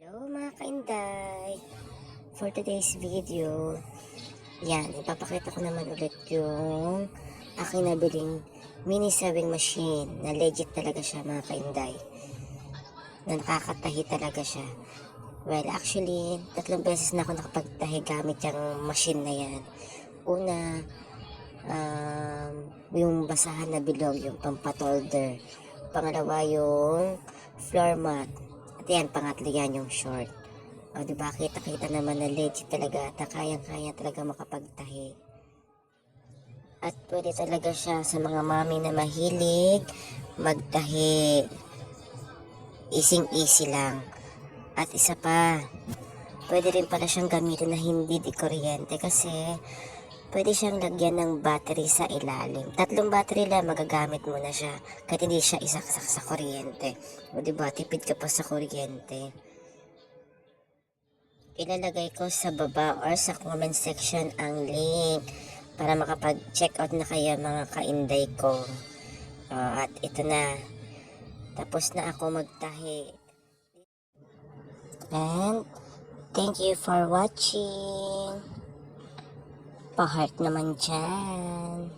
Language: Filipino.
Hello mga kainday! For today's video, yan, ipapakita ko naman ulit yung aking nabiling mini sewing machine na legit talaga siya mga kainday. Na nakakatahi talaga siya. Well, actually, tatlong beses na ako nakapagtahi gamit yung machine na yan. Una, um, yung basahan na bilog, yung pampatolder. Pangalawa, yung floor mat. At yan, pangatlo yan yung short. O, di ba? Kita-kita naman na legit talaga at kayang-kaya talaga makapagtahi. At pwede talaga siya sa mga mami na mahilig magtahi. Ising-easy lang. At isa pa, pwede rin pala siyang gamitin na hindi di kuryente kasi pwede siyang lagyan ng battery sa ilalim. Tatlong battery lang magagamit mo na siya kahit hindi siya isaksak sa kuryente. O diba, tipid ka pa sa kuryente. Ilalagay ko sa baba or sa comment section ang link para makapag-check out na kayo mga kainday ko. O, at ito na. Tapos na ako magtahi. And thank you for watching. Pa-heart naman dyan.